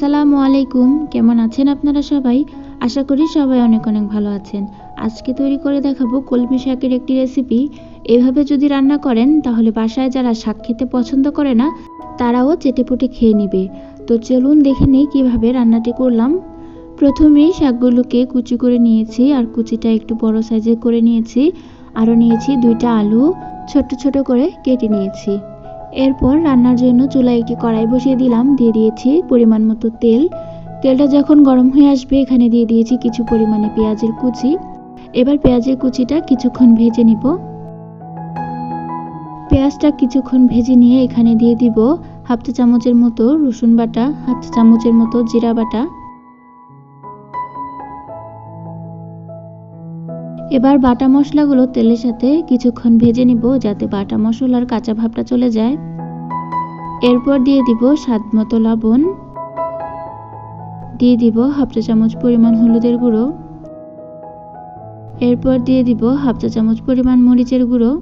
আসসালামু আলাইকুম। কেমন আছেন আপনারা সবাই? আশা করি সবাই অনেক অনেক ভালো আছেন। আজকে তৈরি করে দেখাবো কলমি শাকের একটি রেসিপি। এভাবে যদি রান্না করেন, তাহলে বাসায় যারা শাক খেতে পছন্দ করে না, তারাও চেটেপুটে খেয়ে নেবে। তো চলুন দেখে নিই কীভাবে রান্নাটি করলাম। প্রথমেই শাকগুলোকে কুচি করে নিয়েছি, আর কুচিটা একটু বড় সাইজে করে নিয়েছি। আরও নিয়েছি দুইটা আলু, ছোট ছোট করে কেটে নিয়েছি। এরপর রান্নার জন্য চুলায় একটি কড়াই বসিয়ে দিলাম। দিয়ে দিয়েছি পরিমাণ মতো তেল। তেলটা যখন গরম হয়ে আসবে, এখানে দিয়ে দিয়েছি কিছু পরিমাণে পেঁয়াজের কুচি। এবার পেঁয়াজের কুচিটা কিছুক্ষণ ভেজে নিব। পেঁয়াজটা কিছুক্ষণ ভেজে নিয়ে এখানে দিয়ে দিব হাফ চা চামচের মতো রসুন বাটা, হাফ চা চামচের মতো জিরা বাটা। এবার বাটা মশলাগুলো তেলের সাথে কিছুক্ষণ ভেজে নিব যাতে বাটা মশলার কাঁচা ভাবটা চলে যায়। এরপর দিয়ে দিব স্বাদ মতো লবণ। দিয়ে দিব হাফ চা চামচ পরিমাণ হলুদের গুঁড়ো। এরপর দিয়ে দিব হাফ চা চামচ পরিমাণ মরিচের গুঁড়ো।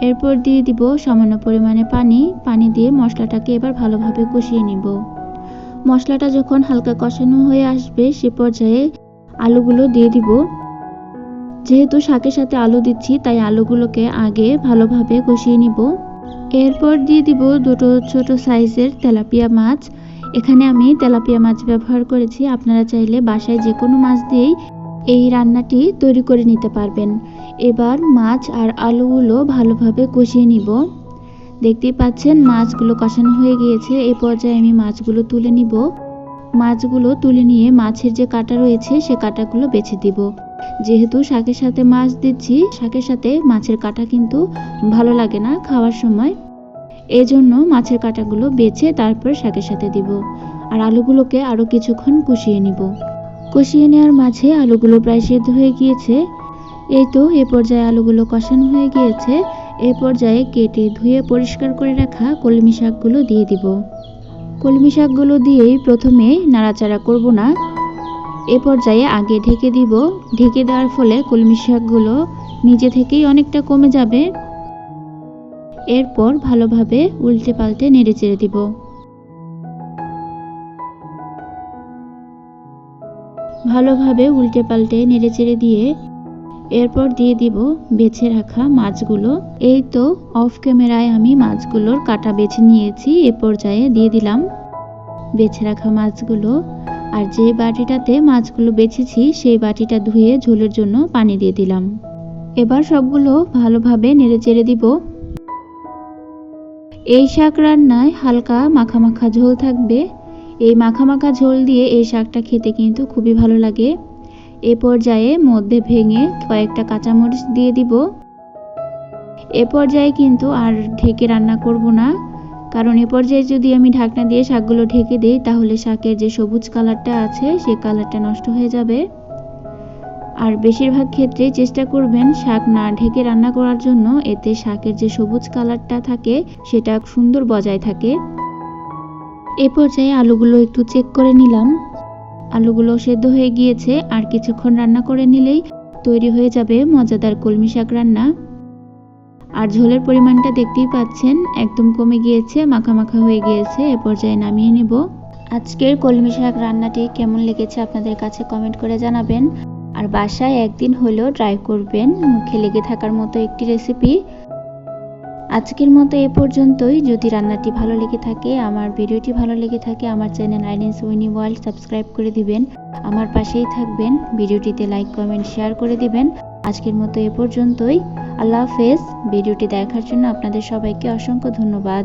এরপর দিয়ে দিব সামান্য পরিমাণে পানি। পানি দিয়ে মশলাটাকে এবার ভালোভাবে কষিয়ে নিব। মশলাটা যখন হালকা কষানো হয়ে আসবে, সে পর্যায়ে আলুগুলো দিয়ে দিব। যেহেতু শাকের সাথে আলু দিচ্ছি, তাই আলুগুলোকে আগে ভালোভাবে কষিয়ে নিব। এরপর দিয়ে দিব দুটো ছোট সাইজের তেলাপিয়া মাছ। এখানে আমি তেলাপিয়া মাছ ব্যবহার করেছি। আপনারা চাইলে বাসায় যে কোনো মাছ দিয়েই এই রান্নাটি তৈরি করে নিতে পারবেন। এবার মাছ আর আলুগুলো ভালোভাবে কষিয়ে নিব। দেখতেই পাচ্ছেন মাছগুলো কষানো হয়ে গিয়েছে। এ পর্যায়ে আমি মাছগুলো তুলে নিব। মাছগুলো তুলে নিয়ে মাছের যে কাটা রয়েছে সে কাটাগুলো বেছে দিব। যেহেতু শাকের সাথে মাছ দিচ্ছি, শাকের সাথে মাছের কাটা কিন্তু ভালো লাগে না খাওয়ার সময়। এজন্য মাছের কাটাগুলো বেছে তারপর শাকের সাথে দিব আর আলুগুলোকে আরও কিছুক্ষণ কষিয়ে নিব। কষিয়ে নেওয়ার মাঝে আলুগুলো প্রায় সেদ্ধ হয়ে গিয়েছে। এই তো এ পর্যায়ে আলুগুলো কষানো হয়ে গিয়েছে। এ পর্যায়ে কেটে ধুয়ে পরিষ্কার করে রাখা কলমি শাকগুলো দিয়ে দিব। কলমি শাকগুলো দিয়েই প্রথমে নাড়াচাড়া করব না। এ পর্যায়ে আগে ঢেকে দিব। ঢেকে দেওয়ার ফলে কলমি শাকগুলো নিজে থেকেই অনেকটা কমে যাবে। এরপর ভালোভাবে উল্টে পাল্টে নেড়ে চেড়ে দিব। ভালোভাবে উল্টে পাল্টে নেড়ে চেড়ে দিয়ে এরপর দিয়ে দিব বেছে রাখা মাছগুলো। এই তো অফ ক্যামেরায় আমি মাছগুলোর কাটা বেছে নিয়েছি, এ পর্যায়ে দিয়ে দিলাম বেছে রাখা মাছগুলো। আর যে বাটিটাতে মাছগুলো বেছেছি, সেই বাটিটা ধুয়ে ঝোলের জন্য পানি দিয়ে দিলাম। এবার সবগুলো ভালোভাবে নেড়ে চেড়ে দিব। এই শাক রান্নায় হালকা মাখা মাখা ঝোল থাকবে। এই মাখা মাখা ঝোল দিয়ে এই শাকটা খেতে কিন্তু খুবই ভালো লাগে। এ পর্যায়ে মধ্যে ভেঙে কয়েকটা কাঁচামরিচ দিয়ে দিব। এ পর্যায়ে কিন্তু আর ঢেকে রান্না করব না। কারণ এ পর্যায়ে যদি আমি ঢাকনা দিয়ে শাকগুলো ঢেকে দিই, তাহলে শাকের যে সবুজ কালারটা আছে, সে কালারটা নষ্ট হয়ে যাবে। আর বেশিরভাগ ক্ষেত্রে চেষ্টা করবেন শাক না ঢেকে রান্না করার জন্য, এতে শাকের যে সবুজ কালারটা থাকে, সেটা সুন্দর বজায় থাকে। এ পর্যায়ে আলুগুলো একটু চেক করে নিলাম। আলুগুলো সেদ্ধ হয়ে গিয়েছে আর কিছুক্ষণ রান্না করে নিলেই তৈরি হয়ে যাবে মজাদার কলমি শাক রান্না। আর ঝোলের পরিমাণটা দেখতেই পাচ্ছেন, একদম কমে গিয়েছে, মাখা মাখা হয়ে গিয়েছে, এ পর্যায়ে নামিয়ে নেব। আজকের কলমি শাক রান্নাটি কেমন লেগেছে আপনাদের কাছে কমেন্ট করে জানাবেন। আর বাসায় একদিন হলেও ট্রাই করবেন, মুখে লেগে থাকার মতো একটি রেসিপি। আজকের মতো এ পর্যন্তই। যদি রান্নাটি ভালো লেগে থাকে, আমার ভিডিওটি ভালো লেগে থাকে, আমার চ্যানেল আইডেন্স উইনি ওয়ার্ল্ড সাবস্ক্রাইব করে দিবেন। আমার পাশেই থাকবেন, ভিডিওটিতে লাইক, কমেন্ট, শেয়ার করে দিবেন। আজকের মতো এ পর্যন্তই। আল্লাহ হাফেজ। ভিডিওটি দেখার জন্য আপনাদের সবাইকে অসংখ্য ধন্যবাদ।